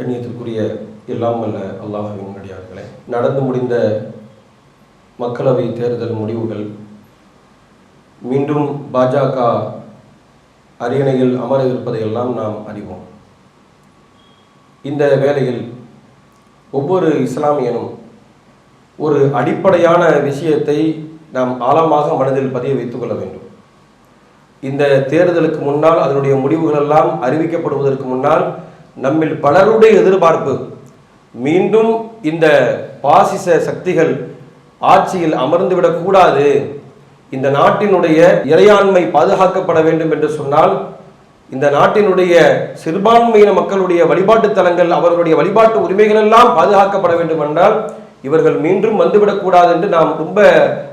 கண்ணியத்திற்குரிய எல்லாம் அல்ல அல்லாஹுவின் அடியார்களே நடந்து முடிந்த மக்களவை தேர்தல் முடிவுகள் மீண்டும் பாஜக அரியணையில் அமர இருப்பதையெல்லாம் நாம் அறிவோம். இந்த வேளையில் ஒவ்வொரு இஸ்லாமியனும் ஒரு அடிப்படையான விஷயத்தை நாம் ஆழமாக மனதில் பதிய வைத்துக் கொள்ள வேண்டும். இந்த தேர்தலுக்கு முன்னால் அதனுடைய முடிவுகள் எல்லாம் அறிவிக்கப்படுவதற்கு முன்னால் நம்மில் பலருடைய எதிர்பார்ப்பு மீண்டும் இந்த பாசிச சக்திகள் ஆட்சியில் அமர்ந்துவிடக் கூடாது. இந்த நாட்டினுடைய இறையாண்மை பாதுகாக்கப்பட வேண்டும் என்று சொன்னால் இந்த நாட்டினுடைய சிறுபான்மையின மக்களுடைய வழிபாட்டு தலங்கள் அவர்களுடைய வழிபாட்டு உரிமைகள் எல்லாம் பாதுகாக்கப்பட வேண்டும் என்றால் இவர்கள் மீண்டும் வந்துவிடக்கூடாது என்று நாம் ரொம்ப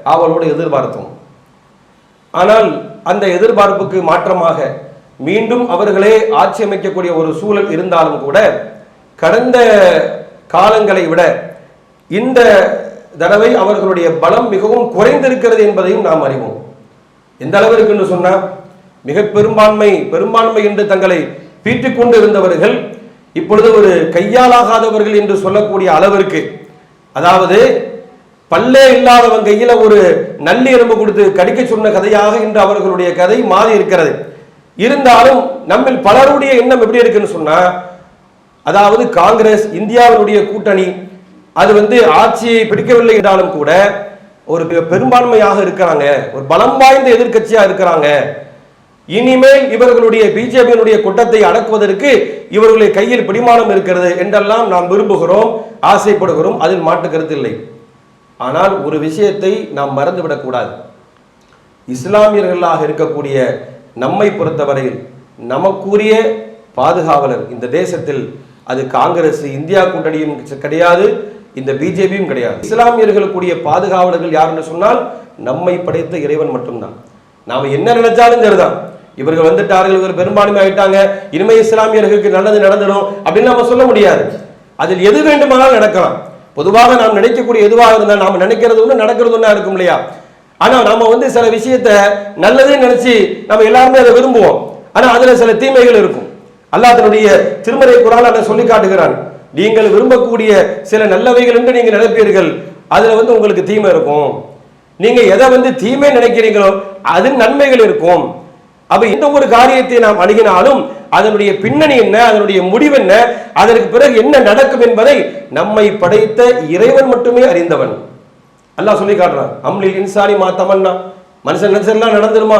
ஆவலோடு எதிர்பார்த்தோம். ஆனால் அந்த எதிர்பார்ப்புக்கு மாற்றமாக மீண்டும் அவர்களே ஆட்சி அமைக்கக்கூடிய ஒரு சூழல் இருந்தாலும் கூட கடந்த காலங்களை விட இந்த தடவை அவர்களுடைய பலம் மிகவும் குறைந்திருக்கிறது என்பதையும் நாம் அறிவோம். எந்த அளவிற்கு என்று சொன்னால் மிக பெரும்பான்மை பெரும்பான்மை என்று தங்களை பீட்டிக் கொண்டு இருந்தவர்கள் இப்பொழுது ஒரு கையாலாகாதவர்கள் என்று சொல்லக்கூடிய அளவிற்கு அதாவது பல்லே இல்லாதவன் கையில ஒரு நல்லி எறும்பு கொடுத்து கடிக்க சொன்ன கதையாக இன்று அவர்களுடைய கதை மாறி இருக்கிறது. இருந்தாலும் நம்மில் பலருடைய எண்ணம் எப்படி இருக்குன்னு சொன்னா அதாவது காங்கிரஸ் இந்தியாவினுடைய கூட்டணி அது வந்து ஆட்சியை பிடிக்கவில்லை என்றாலும் கூட ஒரு பெரும்பான்மையாக இருக்கிறாங்க ஒரு பலம் வாய்ந்த எதிர்கட்சியா இருக்கிறாங்க. இனிமேல் இவர்களுடைய பிஜேபியினுடைய கூட்டத்தை அடக்குவதற்கு இவர்களுடைய கையில் பிடிமானம் இருக்கிறது என்றெல்லாம் நாம் விரும்புகிறோம் ஆசைப்படுகிறோம் அதில் மாற்று கருத்து இல்லை. ஆனால் ஒரு விஷயத்தை நாம் மறந்துவிடக்கூடாது. இஸ்லாமியர்களாக இருக்கக்கூடிய நம்மை பொறுத்தவரையில் நமக்குரிய பாதுகாவலர் இந்த தேசத்தில் அது காங்கிரஸ் இந்தியா கூட்டணியும் கிடையாது இந்த பிஜேபியும் கிடையாது. இஸ்லாமியர்களுக்குரிய பாதுகாவலர்கள் யாருன்னு சொன்னால் நம்மை படைத்த இறைவன் மட்டும்தான். நாம் என்ன நினைச்சாலும் சரிதான். இவர்கள் வந்துட்டார்கள் இவர்கள் பெரும்பான்மை ஆயிட்டாங்க இனிமே இஸ்லாமியர்களுக்கு நல்லது நடந்துடும் அப்படின்னு நம்ம சொல்ல முடியாது. அதில் எது வேண்டுமானாலும் நடக்கலாம். பொதுவாக நாம் நினைக்கக்கூடிய எதுவாக இருந்தால் நாம் நினைக்கிறது ஒன்று நடக்கிறது ஒன்றா இருக்கும் இல்லையா? ஆனா நம்ம வந்து சில விஷயத்த நல்லதுன்னு நினைச்சு நம்ம எல்லாருமே அதை விரும்புவோம். ஆனா அதுல சில தீமைகள் இருக்கும். அல்லாஹ் தன்னுடைய திருமறை குரான் அதை சொல்லி காட்டுகிறான். நீங்கள் விரும்பக்கூடிய சில நல்லவைகள் என்று நீங்க நினைப்பீர்கள். அதுல வந்து உங்களுக்கு தீமை இருக்கும். நீங்க எதை வந்து தீமை நினைக்கிறீங்களோ அது நன்மைகள் இருக்கும். அப்ப எந்த ஒரு காரியத்தை நாம் அணுகினாலும் அதனுடைய பின்னணி என்ன அதனுடைய முடிவு என்ன அதற்கு பிறகு என்ன நடக்கும் என்பதை நம்மை படைத்த இறைவன் மட்டுமே அறிந்தவன். அல்லாஹ் சொல்லி காட்டுறான். அம்லில் இன்சானி மா தமன்னா. மனுஷன் நினைச்செல்லாம் நடந்துருமா?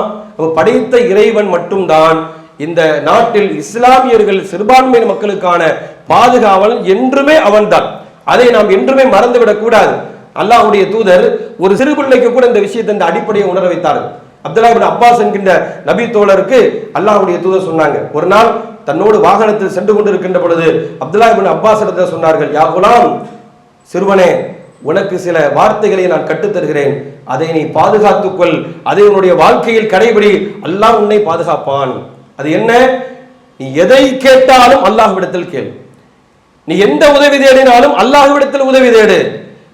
படைத்த இறைவன் மட்டும்தான். இந்த நாட்டில் இஸ்லாமியர்கள் சிறுபான்மையின மக்களுக்கான பாதுகாவல் என்றுமே அவன்தான். அதை நாம் என்றுமே மறந்துவிடக் கூடாது. அல்லாஹ்வுடைய தூதர் ஒரு சிறு பிள்ளைக்கு கூட இந்த விஷயத்தை இந்த அடிப்படையை உணர வைத்தார்கள் அப்துல்லா அப்பாஸ் என்கின்ற நபி தோழருக்கு அல்லாஹுடைய தூதர் சொன்னாங்க. ஒரு நாள் தன்னோடு வாகனத்தில் சென்று கொண்டிருக்கின்ற பொழுது அப்துல்லாஹிபின் அப்பாஸ் இடத்துல சொன்னார்கள் யா குலாம் சிறுவனே உனக்கு சில வார்த்தைகளை நான் கற்றுத்தருகிறேன். அதை நீ பாதுகாத்துக்கொள். அதை உன்னுடைய வாழ்க்கையில் கடைபிடி. அல்லாஹ் உன்னை பாதுகாப்பான். அது என்ன? நீ எதை கேட்டாலும் அல்லாஹ்விடத்தில் கேள். நீ எந்த உதவி தேடினாலும் அல்லாஹ்விடத்தில் உதவி தேடு.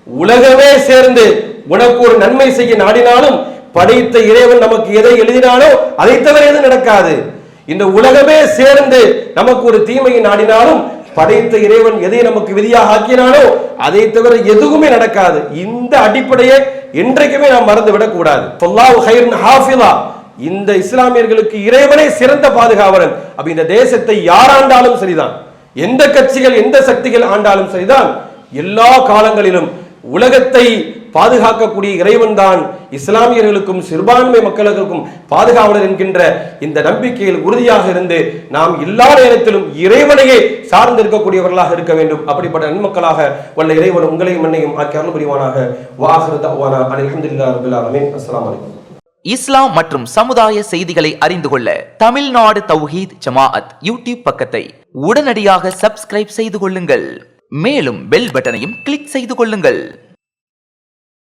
உலகமே சேர்ந்து உனக்கு ஒரு நன்மை செய்ய நாடினாலும் படைத்த இறைவன் நமக்கு எதை எழுதினாலோ அதை தவிர எதுவும் நடக்காது. இந்த உலகமே சேர்ந்து நமக்கு ஒரு தீமையை நாடினாலும் படைத்த இறைவன் எதை நமக்கு விதியாக ஆக்கினானோ அதை தவிர எதுவுமே நடக்காது. இந்த அடிப்படையை என்றைக்குமே நாம் மறந்து விடக்கூடாது. சொல்லாஹு ஹைரன் ஹாஃபிலா இந்த இஸ்லாமியர்களுக்கு இறைவனே சிறந்த பாதுகாவலன். அப்ப இந்த தேசத்தை யார் ஆண்டாலும் சரிதான். எந்த கட்சிகள் எந்த சக்திகள் ஆண்டாலும் சரிதான். எல்லா காலங்களிலும் உலகத்தை பாதுகாக்கக்கூடிய இறைவன் தான் இஸ்லாமியர்களுக்கும் சிறுபான்மை மக்களுக்கும் பாதுகாவலர் என்கின்ற இந்த நம்பிக்கையில் உறுதியாக இருந்து நாம் எல்லா நேரத்திலும் இறைவனையே சார்ந்திருக்கக்கூடியவர்களாக இருக்க வேண்டும். அப்படிப்பட்ட நன்மக்களாக வல்ல இறைவன் உங்களையும் என்னையும் ஆக்கி அருள் புரிவானாக. இஸ்லாம் மற்றும் சமுதாய செய்திகளை அறிந்து கொள்ள தமிழ்நாடு தௌஹீத் ஜமாஅத் யூடியூப் பக்கத்தை உடனடியாக சப்ஸ்கிரைப் செய்து கொள்ளுங்கள். மேலும் பெல் பட்டனையும் கிளிக் செய்து கொள்ளுங்கள்.